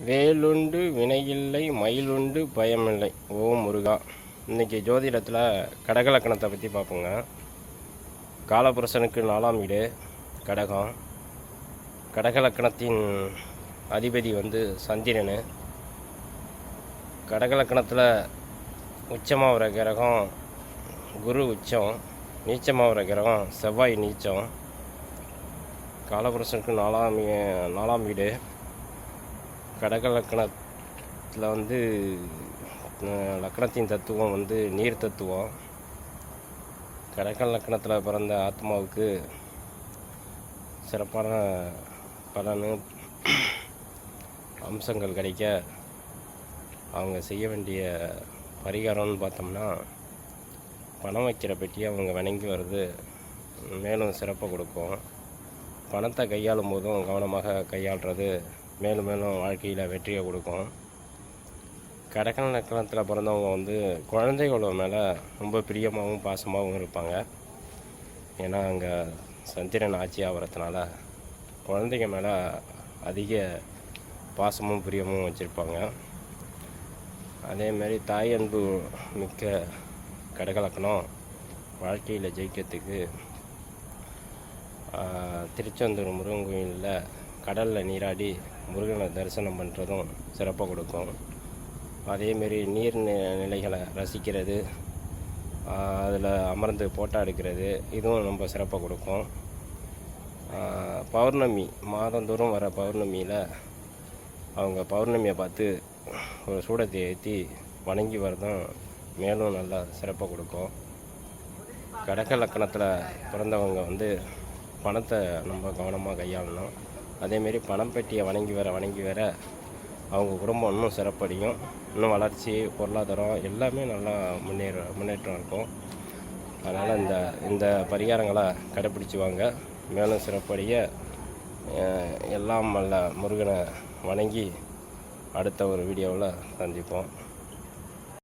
வேலுண்டு வினையில்லை மயிலுண்டு பயமில்லை. ஓ முருகா. இன்றைக்கி ஜோதிடத்தில் கடகலக்கணத்தை பற்றி பார்ப்போங்க. காலபுருஷனுக்கு நாலாம் வீடு கடகம். கடகலக்கணத்தின் அதிபதி வந்து சந்திரன். கடகலக்கணத்தில் உச்சமாக வர கிரகம் குரு உச்சம் நீச்சமாக வர கிரகம் செவ்வாய் நீச்சம். காலபுருஷனுக்கு நாலாம் வீ- நாலாம் வீடு. கடக லக்கணத்தில் வந்து லக்கணத்தின் தத்துவம் வந்து நீர் தத்துவம். கடக லக்கணத்தில் பிறந்த ஆத்மாவுக்கு சிறப்பான பலனு அம்சங்கள் கிடைக்க அவங்க செய்ய வேண்டிய பரிகாரம்னு பார்த்தோம்னா பணம் வைக்கிற பெட்டியை அவங்க வணங்கி வர்றது மேலும் சிறப்பை கொடுக்கும். பணத்தை கையாளும் போதும் கவனமாக கையாளுறது மேலும் மேலும் வாழ்க்கையில் வெற்றியை கொடுக்கும். கடகன நக்கணத்தில் பிறந்தவங்க வந்து குழந்தைகள மேலே ரொம்ப பிரியமாகவும் பாசமாகவும் இருப்பாங்க. ஏன்னா அங்கே சந்திரன் ஆட்சி ஆகிறதுனால குழந்தைங்க மேலே அதிக பாசமும் பிரியமும் வச்சுருப்பாங்க. அதேமாரி தாய் அன்பு மிக்க கடகலக்கணம் வாழ்க்கையில் ஜெயிக்கிறதுக்கு திருச்செந்தூர் முருகன் கோயிலில் கடலில் நீராடி முருகனை தரிசனம் பண்ணுறதும் சிறப்பாக கொடுக்கும். அதேமாரி நீர் நி- நிலைகளை ரசிக்கிறது அதில் அமர்ந்து போட்டோ எடுக்கிறது இதுவும் ரொம்ப சிறப்பாக கொடுக்கும். பௌர்ணமி மாதந்தோறும் வர பௌர்ணமியில் அவங்க பௌர்ணமியை பார்த்து ஒரு சூடத்தை ஏற்றி வணங்கி வரதும் மேலும் நல்லா சிறப்பாக கொடுக்கும். கடக லக்கணத்தில் பிறந்தவங்க வந்து பணத்தை ரொம்ப கவனமாக கையாளணும். அதேமாரி பணம் பெட்டியை வணங்கி வர வணங்கி வர அவங்க குடும்பம் இன்னும் சிறப்படையும். இன்னும் வளர்ச்சி பொருளாதாரம் எல்லாமே நல்லா முன்னேற முன்னேற்றம் இருக்கும். அதனால் இந்த இந்த பரிகாரங்களை கடைப்பிடிச்சு வாங்க மேலும் சிறப்படைய எல்லாம் நல்ல முருகனை வணங்கி அடுத்த ஒரு வீடியோவில் சந்திப்போம்.